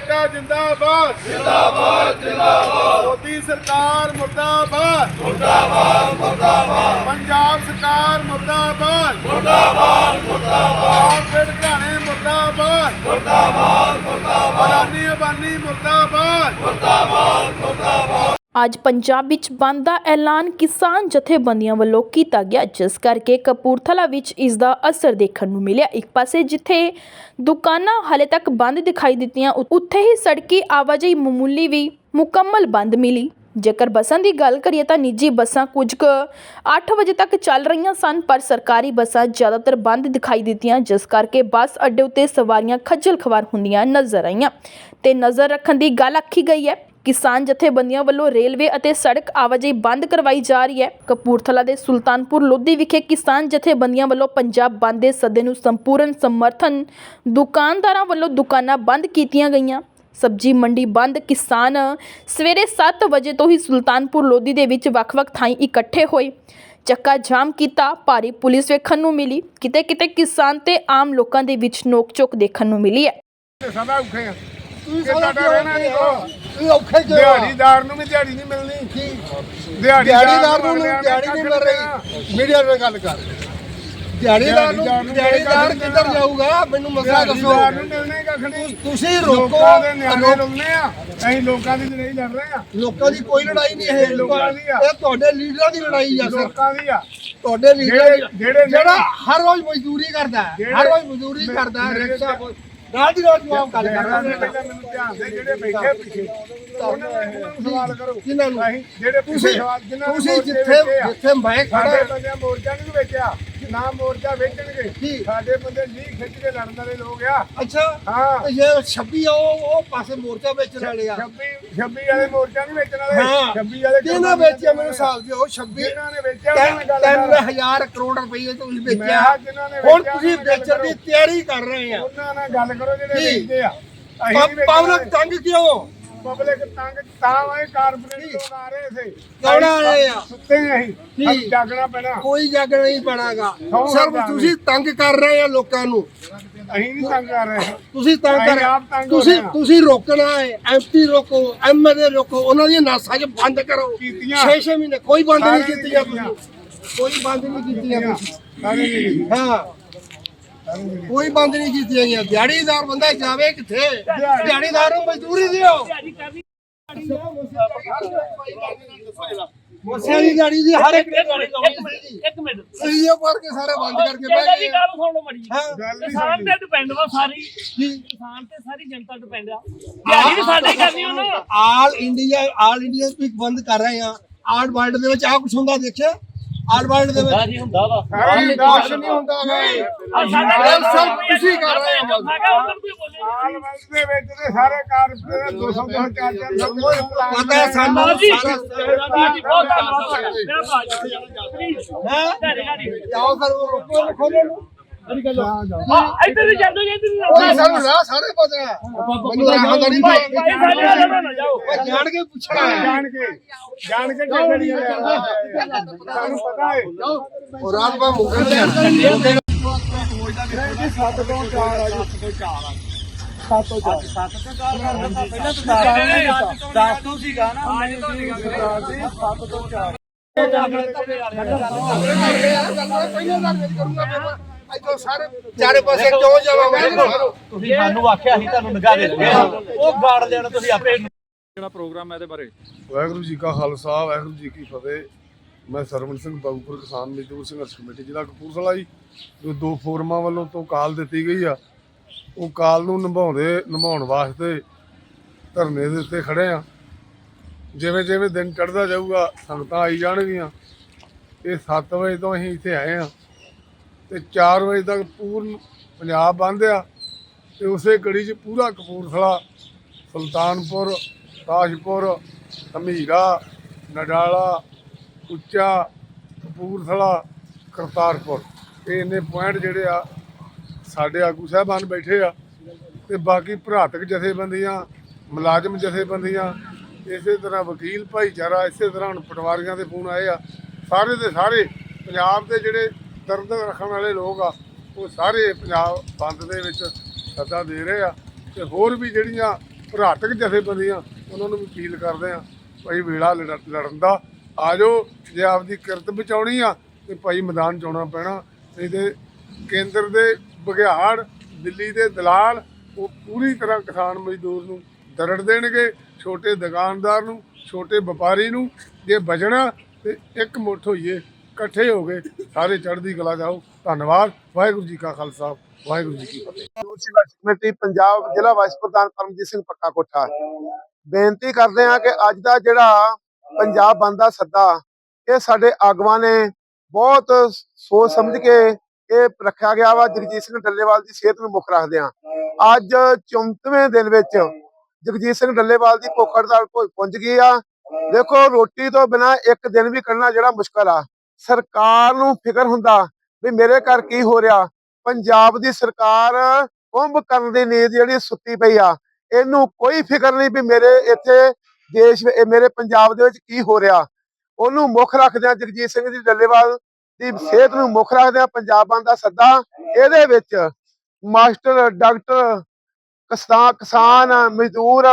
ਏਕਾ ਜਿੰਦਾਬਾਦ। ਜਿੰਦਾਬਾਦ ਜਿੰਦਾਬਾਦ। ਮੋਦੀ ਸਰਕਾਰ ਮੁਰਦਾਬਾਦ। ਮੁਰਦਾਬਾਦ ਮੁਰਦਾਬਾਦ। ਪੰਜਾਬ ਸਰਕਾਰ ਮੁਰਦਾਬਾਦ। ਮੁਰਦਾਬਾਦ ਮੁਰਦਾਬਾਦ। ਫਿਰ ਘਾਣੇ ਮੁਰਦਾਬਾਦ। ਮੁਰਦਾਬਾਦ ਮੁਰਦਾਬਾਦ। ਅਬਾਨੀ ਅਬਾਨੀ ਮੁਰਦਾਬਾਦ। ਅੱਜ ਪੰਜਾਬ ਵਿੱਚ ਬੰਦ ਦਾ ਐਲਾਨ ਕਿਸਾਨ ਜਥੇਬੰਦੀਆਂ ਵੱਲੋਂ ਕੀਤਾ ਗਿਆ, ਜਿਸ ਕਰਕੇ ਕਪੂਰਥਲਾ ਵਿੱਚ ਇਸ ਦਾ ਅਸਰ ਦੇਖਣ ਨੂੰ ਮਿਲਿਆ। ਇੱਕ ਪਾਸੇ ਜਿੱਥੇ ਦੁਕਾਨਾਂ ਹਾਲੇ ਤੱਕ ਬੰਦ ਦਿਖਾਈ ਦਿੱਤੀਆਂ, ਉ- ਉੱਥੇ ਹੀ ਸੜਕੀ ਆਵਾਜਾਈ ਮਾਮੂਲੀ ਵੀ ਮੁਕੰਮਲ ਬੰਦ ਮਿਲੀ। ਜੇਕਰ ਬੱਸਾਂ ਦੀ ਗੱਲ ਕਰੀਏ ਤਾਂ ਨਿੱਜੀ ਬੱਸਾਂ ਕੁਝ ਕੁ 8 ਵਜੇ ਤੱਕ ਚੱਲ ਰਹੀਆਂ ਸਨ, ਪਰ ਸਰਕਾਰੀ ਬੱਸਾਂ ਜ਼ਿਆਦਾਤਰ ਬੰਦ ਦਿਖਾਈ ਦਿੱਤੀਆਂ, ਜਿਸ ਕਰਕੇ ਬੱਸ ਅੱਡੇ ਉੱਤੇ ਸਵਾਰੀਆਂ ਖੱਜਲ ਖਵਾਰ ਹੁੰਦੀਆਂ ਨਜ਼ਰ ਆਈਆਂ। ਤੇ ਨਜ਼ਰ ਰੱਖਣ ਦੀ ਗੱਲ ਆਖੀ ਗਈ ਹੈ ਕਿਸਾਨ ਜਥੇਬੰਦੀਆਂ ਵੱਲੋਂ ਰੇਲਵੇ ਅਤੇ ਸੜਕ ਆਵਾਜਾਈ ਬੰਦ ਕਰਵਾਈ ਜਾ ਰਹੀ ਹੈ। ਕਪੂਰਥਲਾ ਦੇ ਸੁਲਤਾਨਪੁਰ ਲੋਧੀ ਵਿਖੇ ਕਿਸਾਨ ਜਥੇਬੰਦੀਆਂ ਵੱਲੋਂ ਪੰਜਾਬ ਬੰਦ ਦੇ ਸੱਦੇ ਨੂੰ ਸੰਪੂਰਨ ਸਮਰਥਨ ਦੁਕਾਨਦਾਰਾਂ ਵੱਲੋਂ ਦੁਕਾਨਾਂ ਬੰਦ ਕੀਤੀਆਂ ਗਈਆਂ। ਸਬਜੀ ਮੰਡੀ ਬੰਦ, ਕਿਸਾਨ ਸਵੇਰੇ 7 ਵਜੇ ਤੋਂ ਹੀ ਸੁਲਤਾਨਪੁਰ ਲੋਧੀ ਦੇ ਵਿੱਚ ਵੱਖ-ਵੱਖ ਥਾਈਂ ਇਕੱਠੇ ਹੋਏ। ਚੱਕਾ ਜਾਮ ਕੀਤਾ, ਭਾਰੀ ਪੁਲਿਸ ਵੇਖਣ ਨੂੰ ਮਿਲੀ। ਕਿਤੇ ਕਿਤੇ ਕਿਸਾਨ ਤੇ ਆਮ ਲੋਕਾਂ ਦੇ ਵਿੱਚ ਨੋਕ-ਝੋਕ ਦੇਖਣ ਨੂੰ ਮਿਲੀ ਹੈ। ਤੇ ਔਖੇ ਆ। ਤੁਸੀਂ ਕਿ ਸਾਡਾ ਤੁਹਾਡਾ ਰਹਿਣਾ ਨਹੀਂ ਕੋ। ਤੁਸੀਂ ਔਖੇ ਕਿਉਂ ਆ? ਦਿਹਾੜੀਦਾਰ ਨੂੰ ਵੀ ਦਿਹਾੜੀ ਨਹੀਂ ਮਿਲਣੀ। ਕੀ? ਦਿਹਾੜੀਦਾਰ ਦਿਹਾੜੀਦਾਰ ਨੂੰ ਦਿਹਾੜੀ ਨਹੀਂ ਮਿਲ ਰਹੀ। ਮੀਡੀਆ ਨਾਲ ਗੱਲ ਕਰ। ਦਿਹਾੜੀਦਾਰ ਨੂੰ ਦਿਹਾੜੀਦਾਰ ਨੂੰ ਦਿਹਾੜੀਦਾਰ ਦਿਹਾੜੀ ਕਿੱਧਰ ਜਾਊਗਾ? ਮੈਨੂੰ ਮਸਲਾ ਦੱਸੋ। ਦਿਹਾੜੀਦਾਰ ਨੂੰ ਮਿਲਣੇ ਕੱਖ ਨਹੀਂ। ਤੁਸੀਂ ਰੋਕੋ ਲੋਕਾਂ ਦੇ ਨਿਆਣੇ ਲੋਕ- ਰੁਲਨੇ ਆ। ਅਸੀਂ ਲੋਕਾਂ ਦੀ ਲੜਾਈ ਲੜ ਰਹੇ ਆ। ਲੋਕਾਂ ਦੀ ਕੋਈ ਲੜਾਈ ਨਹੀਂ ਇਹ। ਲੋਕਾਂ ਦੀ ਆ। ਇਹ ਤੁਹਾਡੇ ਲੀਡਰਾਂ ਦੀ ਲੜਾਈ ਆ ਸਰ। ਲੋਕਾਂ ਦੀ ਆ। ਤੁਹਾਡੇ ਲੀਡਰ ਜਿਹੜੇ- ਜਿਹੜੇ- ਜਿਹੜਾ ਹਰ ਰੋਜ਼ ਮਜ਼ਦੂਰੀ ਕਰਦਾ ਹੈ। ਜਿਹੜੇ- ਹਰ ਰੋਜ਼ ਮਜ਼ਦੂਰੀ ਕਰਦਾ ਹੈ ਮੇਰੇ ਰਿਕਸ਼ਾ ਨਾਲ ਦੀ ਨਾਲ ਜਵਾਬ ਗੱਲ ਕਰਦਾ ਮੈਨੂੰ ਧਿਆਨ ਦੇ ਜਿਹੜੇ ਬੈਠੇ ਪਿੱਛੇ। ਉਹਨਾਂ ਨੂੰ ਸਵਾਲ ਕਰੋ। ਨੂੰ? ਜਿਹੜੇ ਪਿੱਛੇ ਤੁਸੀਂ ਸਵਾਲ ਜਿਨ੍ਹਾਂ ਨੇ ਤੁਸੀਂ ਮੋਰਚੇ ਜਿੱਥੇ ਜਿੱਥੇ ਮੈਂ ਖੜਾ ਸਾਡੇ ਬੰਦੇ ਮੋਰਚਾ ਨਹੀਂ ਵੇਚਿਆ ਨਾ ਮੋਰਚਾ ਵੇਚਣਗੇ। ਕੀ? ਸਾਡੇ ਬੰਦੇ ਨਹੀਂ ਖਿੱਚ ਕੇ ਲੜਨ ਵਾਲੇ ਲੋਕ ਆ। ਅੱਛਾ। ਹਾਂ। ਤੇ ਜੇ 26 ਆ ਉਹ ਉਹ ਪਾਸੇ ਮੋਰਚਾ ਵੇਚਣ ਵਾਲੇ ਆ। 26 26 ਵਾਲੇ ਮੋਰਚਾ ਨਹੀਂ ਵੇਚਣ ਵਾਲੇ। ਹਾਂ। 26 ਵਾਲੇ ਕਿਹਨਾਂ ਵੇਚਿਆ ਮੈਨੂੰ ਹਿਸਾਬ ਦਿਓ 26 ਜਿਨ੍ਹਾਂ ਨੇ ਵੇਚਿਆ ਉਹਨਾਂ ਨਾਲ ਗੱਲ ਤਿੰਨ ਕਰ। ਹਜ਼ਾਰ ਕਰੋੜ ਰੁਪਏ ਤੁਸੀਂ ਵੇਚਿਆ। ਹੁਣ ਤੁਸੀਂ ਵੇਚਣ ਦੀ। ਤਿਆਰੀ ਕਰ ਰਹੇ ਆ। ਉਹਨਾਂ ਨਾਲ ਗੱਲ ਕਰੋ ਜਿਹੜੇ? ਵੇਚਦੇ ਆ। ਤੰਗ ਕਿਉਂ? ਪਬਲਿਕ ਤੰਗ ਤਾਂ ਆਏ ਕਾਰਪੋਰੇਟ ਲੋਕ ਆ ਰਹੇ ਥੇ ਕੌਣ ਆ ਰਹੇ ਆ? ਸੁੱਤੇ ਅਸੀਂ। ਕੀ? ਅੱਜ ਜਾਗਣਾ ਪੈਣਾ। ਕੋਈ ਜੱਗ ਨਹੀਂ ਬਣਾਗਾ ਸੌ ਸਿਰਫ ਲੱਖ ਤੁਸੀਂ ਤੰਗ ਕਰ ਰਹੇ ਆ ਲੋਕਾਂ ਨੂੰ। ਅਸੀਂ ਨਹੀਂ ਤੰਗ ਕਰ ਰਹੇ ਤੁਸੀਂ ਤੰਗ ਕਰ ਹੋ ਤੁਸੀਂ। ਤੁਸੀਂ ਰੋਕਣਾ ਹੈ ਐਮਪੀ ਰੋਕੋ ਐਮਐਲਏ ਰੋਕੋ ਉਹਨਾਂ ਦੀਆਂ ਨਾਸਾਂ 'ਚ ਬੰਦ ਕਰੋ। ਕੀਤੀਆਂ। 6-6 ਮਹੀਨੇ ਕੋਈ ਬੰਦ ਨਹੀਂ ਕੀਤੀਆਂ। ਤੁਸੀਂ। ਕੋਈ ਬੰਦ ਨਹੀਂ ਕੀਤੀਆਂ ਤੁਸੀਂ। ਹਾਂ। ਕੋਈ ਬੰਦ ਨਹੀਂ ਕੀਤੀਆਂ ਗਈਆਂ ਦਿਹਾੜੀਦਾਰ ਬੰਦਾ ਜਾਵੇ ਕਿੱਥੇ ਦਿਹਾੜੀਦਾਰ ਨੂੰ ਮਜ਼ਦੂਰੀ ਦਿਓ ਮੋਸੇ ਦੀ ਗਾੜੀ ਦੀ ਹਰ ਇੱਕ ਇੱਕ ਮਿੰਟ ਸੀਓ ਪਰ ਕੇ ਸਾਰੇ ਬੰਦ ਕਰਕੇ ਬਹਿ ਗਏ ਗੱਲ ਸੁਣੋ ਮੜੀ ਹਾਂ ਗੱਲ ਨਹੀਂ ਕਿਸਾਨ ਤੇ ਡਿਪੈਂਡ ਵਾ ਸਾਰੀ ਕਿਸਾਨ ਤੇ ਸਾਰੀ ਜਨਤਾ ਡਿਪੈਂਡ ਆ ਦਿਹਾੜੀ ਵੀ ਸਾਡੇ ਕਰਨੀ ਉਹਨਾਂ all India all India speak ਬੰਦ ਕਰ ਰਹੇ ਆ ਆਲ ਵਰਲਡ ਦੇ ਵਿੱਚ ਆ ਕੁਛ ਹੁੰਦਾ ਦੇਖਿਆ ਆਲ ਵਰਲਡ ਦੇ ਵਿੱਚ ਜੀ ਹੁੰਦਾ ਵਾ। ਸਾਰੇ ਕੁਛ ਨਹੀਂ ਹੁੰਦਾ ਹੈ ਆ ਸਾਡੇ ਗੱਲ ਸਭ ਤੁਸੀਂ ਕਰ ਰਹੇ ਹੋ। ਮੈਂ ਕਿਹਾ ਉਧਰ ਬੋਲੇ ਆਲ ਵਰਲਡ ਦੇ ਵਿੱਚ ਤੇ ਸਾਰੇ ਕਾਰਪੋਰੇਟ 200 200 4 4 ਸਭ ਕੋਈ ਪਲਾਨ ਪਤਾ ਹੈ ਸਾਨੂੰ ਜੀ ਸਾਰਾ ਜੀ ਬਹੁਤ ਧੰਨਵਾਦ। ਮੇਰਾ ਭਰਾ ਜੀ ਪਲੀਜ਼ ਹੈ? ਧਿਆਨ ਗਾੜੀ ਜਾਓ ਫਿਰ ਉਹ ਰੋਕੋ ਖੋਲੋ। ਇੱਧਰ ਵੀ ਜਾਂਦੇ ਜੇ ਇੱਧਰ ਵੀ ਸਾਨੂੰ ਰਾਹ ਸਾਰੇ ਪਤਾ ਹੈ। ਮੈਨੂੰ ਰਾਹ ਦਾ ਨਹੀਂ ਭਾਈ ਭਾਈ ਸਾਡੇ ਨਾਲ ਨਾ ਨਾ ਜਾਓ ਜਾਣ ਕੇ ਪੁੱਛਣਾ ਹੈ। ਜਾਣ ਕੇ ਜਾਣ ਕੇ ਚੱਲਣੀ ਸਾਨੂੰ ਪਤਾ ਹੈ। ਉਹ ਰਾਤ ਬਾ ਮੁਗਲ ਦੇ ਸਾਰੇ ਚਾਰੇ ਪਾਸੇ ਕਿਉਂ ਜਾਵਾਂਗੇ? ਤੁਸੀਂ ਸਾਨੂੰ ਆਖਿਆ ਸੀ ਤੁਹਾਨੂੰ ਨਿਗਾਹ ਦੇ ਦਿੱਤੀ ਉਹ ਗਾੜ ਲੈਣਾ ਤੁਸੀਂ ਆਪੇ ਜਿਹੜਾ ਪ੍ਰੋਗਰਾਮ ਹੈ ਇਹਦੇ ਬਾਰੇ। ਵਾਹਿਗੁਰੂ ਜੀ ਕਾ ਖਾਲਸਾ ਵਾਹਿਗੁਰੂ ਜੀ ਕੀ ਫਤਿਹ। ਮੈਂ ਸਰਵਣ ਸਿੰਘ ਬਾਬੂਪੁਰ ਕਿਸਾਨ ਮਜ਼ਦੂਰ ਸੰਘਰਸ਼ ਕਮੇਟੀ ਜ਼ਿਲ੍ਹਾ ਕਪੂਰਥਲਾ ਜੀ ਜੋ ਦੋ ਫੋਰਮਾਂ ਵੱਲੋਂ ਤੋਂ ਕਾਲ ਦਿੱਤੀ ਗਈ ਆ। ਉਹ ਕਾਲ ਨੂੰ ਨਿਭਾਉਂਦੇ ਨਿਭਾਉਣ ਵਾਸਤੇ ਧਰਨੇ ਦੇ ਉੱਤੇ ਖੜੇ ਆ। ਜਿਵੇਂ ਜਿਵੇਂ ਦਿਨ ਚੜ੍ਹਦਾ ਜਾਊਗਾ ਸੰਗਤਾਂ ਆਈ ਜਾਣਗੀਆਂ। ਇਹ 7 ਵਜੇ ਤੋਂ ਅਸੀਂ ਇੱਥੇ ਆਏ ਆ। ਤੇ 4 ਵਜੇ ਤੱਕ ਪੂਰਨ ਪੰਜਾਬ ਬੰਦ ਆ ਤੇ ਉਸੇ ਕੜੀ 'ਚ ਪੂਰਾ ਕਪੂਰਥਲਾ, ਸੁਲਤਾਨਪੁਰ ਤਾਜਪੁਰ ਧਮੀਰਾ ਨਡਾਲਾ, ਉੱਚਾ, ਕਪੂਰਥਲਾ, ਕਰਤਾਰਪੁਰ। ਇਹ ਇੰਨੇ ਪੁਆਇੰਟ ਜਿਹੜੇ ਆ, ਸਾਡੇ ਆਗੂ ਸਾਹਿਬਾਨ ਬੈਠੇ ਆ ਤੇ ਬਾਕੀ ਭਰਾਤਕ ਜਥੇਬੰਦੀਆਂ, ਮੁਲਾਜ਼ਮ ਜਥੇਬੰਦੀਆਂ, ਇਸੇ ਤਰ੍ਹਾਂ ਵਕੀਲ ਭਾਈਚਾਰਾ, ਇਸੇ ਤਰ੍ਹਾਂ ਹੁਣ ਪਟਵਾਰੀਆਂ ਦੇ ਫੋਨ ਆਏ ਆ। ਸਾਰੇ ਦੇ ਸਾਰੇ ਪੰਜਾਬ ਦੇ ਜਿਹੜੇ ਦਰਦ ਰੱਖਣ ਵਾਲੇ ਲੋਕ ਆ, ਉਹ ਸਾਰੇ ਪੰਜਾਬ ਬੰਦ ਦੇ ਵਿੱਚ ਸੱਦਾ ਦੇ ਰਹੇ ਆ। ਤੇ ਹੋਰ ਵੀ ਜਿਹੜੀਆਂ ਭਰਾਤਕ ਜਥੇਬੰਦੀਆਂ, ਉਹਨਾਂ ਨੂੰ ਵੀ ਅਪੀਲ ਕਰਦੇ ਆ, ਭਾਈ ਵੇਲਾ ਲੜ- ਲੜਨ ਦਾ। ਆ ਜਾਓ, ਜੇ ਆਪਦੀ ਕਿਰਤ ਬਚਾਉਣੀ ਆ, ਤੇ ਭਾਈ ਮੈਦਾਨ ਚ ਪੈਣਾ। ਨਹੀਂ ਕੇਂਦਰ ਦੇ ਬਘਿਆੜ ਦਿੱਲੀ ਦੇ ਦਲਾਲ, ਉਹ ਪੂਰੀ ਤਰ੍ਹਾਂ ਕਿਸਾਨ ਮਜ਼ਦੂਰ ਨੂੰ ਦਰੜ ਦੇਣਗੇ। ਛੋਟੇ ਦੁਕਾਨਦਾਰ ਨੂੰ, ਛੋਟੇ ਵਪਾਰੀ ਨੂੰ ਜੇ ਬਚਣਾ, ਤੇ ਇੱਕ ਮੁੱਠ ਹੋਈਏ ਇਕੱਠੇ ਹੋ ਗਏ, ਸਾਰੇ ਚੜ੍ਹਦੀ ਕਲਾ ਜਾਓ। ਧੰਨਵਾਦ, ਵਾਹਿਗੁਰੂ ਜੀ ਕਾ ਖਾਲਸਾ, ਵਾਹਿਗੁਰੂ ਜੀ ਕੀ ਫਤਿਹ। ਕਮੇਟੀ ਪੰਜਾਬ ਜ਼ਿਲ੍ਹਾ ਵਾਈਸ ਪ੍ਰਧਾਨ ਪਰਮਜੀਤ ਸਿੰਘ ਪੱਕਾ ਕੋਠਾ। ਬੇਨਤੀ ਕਰਦੇ ਹਾਂ ਕਿ ਅੱਜ ਦਾ ਜਿਹੜਾ ਪੰਜਾਬ ਬੰਦ ਦਾ ਸੱਦਾ, ਇਹ ਸਾਡੇ ਆਗੂਆਂ ਨੇ ਬਹੁਤ ਸੋਚ ਸਮਝ ਕੇ ਇਹ ਰੱਖਿਆ ਗਿਆ ਵਾ। ਜਗਜੀਤ ਸਿੰਘ ਡੱਲੇਵਾਲ ਦੀ ਸਿਹਤ ਨੂੰ ਮੁੱਖ ਰੱਖਦੇ ਹਾਂ। ਅੱਜ 34ਵੇਂ ਦਿਨ ਵਿੱਚ ਜਗਜੀਤ ਸਿੰਘ ਡੱਲੇਵਾਲ ਦੀ ਭੁੱਖ ਹੜਤਾਲ ਪੁ- ਪੁੰਜ ਗਈ ਆ। ਦੇਖੋ ਰੋਟੀ ਤੋਂ ਬਿਨਾ ਇੱਕ ਦਿਨ ਵੀ ਕੱਢਣਾ ਜਿਹੜਾ ਮੁਸ਼ਕਲ ਆ। ਸਰਕਾਰ ਨੂੰ ਫਿਕਰ ਹੁੰਦਾ ਵੀ ਮੇਰੇ ਘਰ ਕੀ ਹੋ ਰਿਹਾ। ਪੰਜਾਬ ਦੀ ਸਰਕਾਰ ਕੁੰਭ ਕਰਨ ਦੀ ਨੀਂਦ ਜਿਹੜੀ ਸੁੱਤੀ ਪਈ ਆ। ਇਹਨੂੰ ਕੋਈ ਫਿਕਰ ਨਹੀਂ ਵੀ ਮੇਰੇ ਇੱਥੇ ਦੇਸ਼ ਮੇਰੇ ਪੰਜਾਬ ਦੇ ਵਿੱਚ ਕੀ ਹੋ ਰਿਹਾ। ਉਹਨੂੰ ਮੁੱਖ ਰੱਖਦਿਆਂ ਜਗਜੀਤ ਸਿੰਘ ਜੀ ਡੱਲੇਵਾਲ ਦੀ ਸਿਹਤ ਨੂੰ ਮੁੱਖ ਰੱਖਦਿਆਂ ਪੰਜਾਬਾਂ ਦਾ ਸੱਦਾ। ਇਹਦੇ ਵਿੱਚ ਮਾਸਟਰ, ਡਾਕਟਰ, ਕਿਸਾਨ ਕਿਸਾਨ, ਮਜ਼ਦੂਰ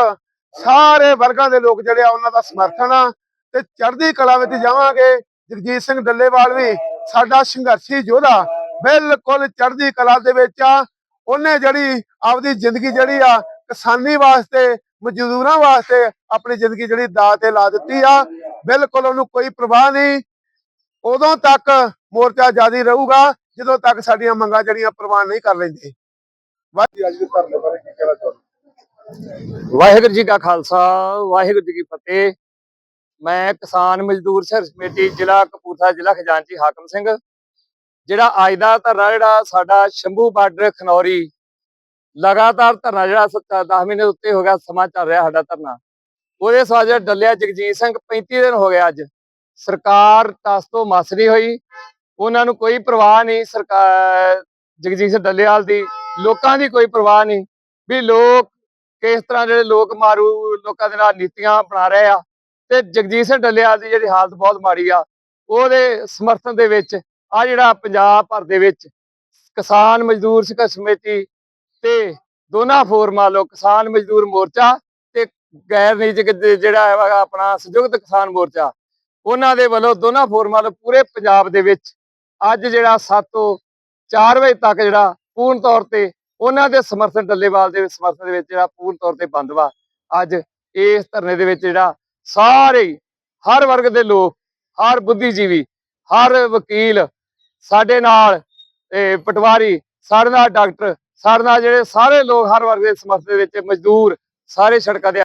ਸਾਰੇ ਵਰਗਾਂ ਦੇ ਲੋਕ ਜਿਹੜੇ ਆ, ਉਹਨਾਂ ਦਾ ਸਮਰਥਨ ਆ। ਤੇ ਚੜ੍ਹਦੀ ਕਲਾ ਵਿੱਚ ਜਾਵਾਂਗੇ। ਜਗਜੀਤ ਸਿੰਘ ਡੱਲੇਵਾਲ ਵੀ ਸਾਡਾ ਸੰਘਰਸ਼ੀ ਯੋਧਾ ਬਿਲਕੁਲ ਚੜ੍ਹਦੀ ਕਲਾ ਦੇ ਵਿੱਚ ਆ। ਉਹਨੇ ਜਿਹੜੀ ਆਪਦੀ ਜ਼ਿੰਦਗੀ ਜਿਹੜੀ ਆ, ਕਿਸਾਨੀ ਵਾਸਤੇ, ਮਜ਼ਦੂਰਾਂ ਵਾਸਤੇ ਆਪਣੀ ਜ਼ਿੰਦਗੀ ਜਿਹੜੀ ਦਾਅ ਤੇ ਲਾ ਦਿੱਤੀ ਆ। ਬਿਲਕੁਲ ਉਹਨੂੰ ਕੋਈ ਪ੍ਰਵਾਹ ਨਹੀਂ। ਉਦੋਂ ਤੱਕ ਮੋਰਚਾ ਜਾਰੀ ਰਹੂਗਾ, ਜਦੋਂ ਤੱਕ ਸਾਡੀਆਂ ਮੰਗਾਂ ਜਿਹੜੀਆਂ ਪ੍ਰਵਾਨ ਨਹੀਂ ਕਰ ਲੈਂਦੇ ਵਾਹਿਗੁਰੂ ਜੀ ਕਾ ਖਾਲਸਾ, ਵਾਹਿਗੁਰੂ ਜੀ ਕੀ ਫਤਿਹ। ਮੈਂ ਕਿਸਾਨ ਮਜ਼ਦੂਰ ਸੰਘਰਸ਼ ਕਮੇਟੀ, ਜ਼ਿਲ੍ਹਾ ਕਪੂਰਥਲਾ, ਜ਼ਿਲ੍ਹਾ ਖਜ਼ਾਨਚੀ ਹਾਕਮ ਸਿੰਘ। ਜਿਹੜਾ ਅੱਜ ਦਾ ਧਰਨਾ ਜਿਹੜਾ ਸਾਡਾ ਸ਼ੰਭੂ ਬਾਰਡਰ ਖਨੌਰੀ, ਲਗਾਤਾਰ ਧਰਨਾ ਜਿਹੜਾ 10 ਮਹੀਨੇ ਉੱਤੇ ਹੋ ਗਿਆ, ਸਮਾਂ ਚੱਲ ਰਿਹਾ ਸਾਡਾ ਧਰਨਾ। ਉਹਦੇ ਸਵਾਜ ਡੱਲਿਆ ਜਗਜੀਤ ਸਿੰਘ 35 ਦਿਨ ਹੋ ਗਿਆ ਅੱਜ। ਸਰਕਾਰ ਟਸ ਤੋਂ ਮਸ ਨਹੀਂ ਹੋਈ। ਉਹਨਾਂ ਨੂੰ ਕੋਈ ਪਰਵਾਹ ਨਹੀਂ ਸਰਕਾਰ ਜਗਜੀਤ ਸਿੰਘ ਡੱਲੇਵਾਲ ਦੀ। ਲੋਕਾਂ ਦੀ ਕੋਈ ਪਰਵਾਹ ਨਹੀਂ। ਵੀ ਲੋਕ ਕਿਸ ਤਰ੍ਹਾਂ ਜਿਹੜੇ ਲੋਕ ਮਾਰੂ, ਲੋਕਾਂ ਦੇ ਨਾਲ ਨੀਤੀਆਂ ਬਣਾ ਰਹੇ ਆ। ਤੇ ਜਗਜੀਤ ਸਿੰਘ ਡੱਲੇਵਾਲ ਦੀ ਜਿਹੜੀ ਹਾਲਤ ਬਹੁਤ ਮਾੜੀ ਆ, ਉਹਦੇ ਸਮਰਥਨ ਦੇ ਵਿੱਚ ਆ ਜਿਹੜਾ ਪੰਜਾਬ ਭਰ ਦੇ ਵਿੱਚ ਕਿਸਾਨ ਮਜ਼ਦੂਰ ਸੰਘਰਸ਼ ਸਮਿਤੀ ਤੇ ਦੋਨਾਂ ਫੋਰਮਾਂ ਲੋ ਕਿਸਾਨ ਮਜ਼ਦੂਰ ਮੋਰਚਾ ਤੇ ਗੈਰ ਨਿਜਕ ਜਿਹੜਾ ਹੈਗਾ ਆਪਣਾ ਸੰਯੁਕਤ ਕਿਸਾਨ ਮੋਰਚਾ, ਉਹਨਾਂ ਦੇ ਵੱਲੋਂ ਦੋਨਾਂ ਫੋਰਮਾਂ ਵੱਲੋਂ ਪੂਰੇ ਪੰਜਾਬ ਦੇ ਵਿੱਚ ਅੱਜ ਜਿਹੜਾ 7 ਤੋਂ 4 ਵਜੇ ਤੱਕ ਜਿਹੜਾ ਪੂਰਨ ਤੌਰ ਤੇ ਉਹਨਾਂ ਦੇ ਸਮਰਥਨ ਡੱਲੇਵਾਲ ਦੇ ਸਮਰਥਨ ਦੇ ਵਿੱਚ ਜਿਹੜਾ ਪੂਰਨ ਤੌਰ ਤੇ ਬੰਦ ਵਾ, ਅੱਜ ਇਸ ਧਰਨੇ ਦੇ ਵਿੱਚ ਜਿਹੜਾ ਸਾਰੇ ਹਰ ਵਰਗ ਦੇ ਲੋਕ, ਹਰ ਬੁੱਧੀਜੀਵੀ, ਹਰ ਵਕੀਲ ਸਾਡੇ ਨਾਲ ਪਟਵਾਰੀ, ਸਾਡੇ ਨਾਲ ਡਾਕਟਰ, ਸਾਡੇ ਨਾਲ ਜਿਹੜੇ ਸਾਰੇ ਲੋਕ ਹਰ ਵਰਗ ਦੇ ਸਮਰਥਨ ਦੇ ਵਿੱਚ ਮਜ਼ਦੂਰ ਸਾਰੇ ਸੜਕਾਂ ਦੇ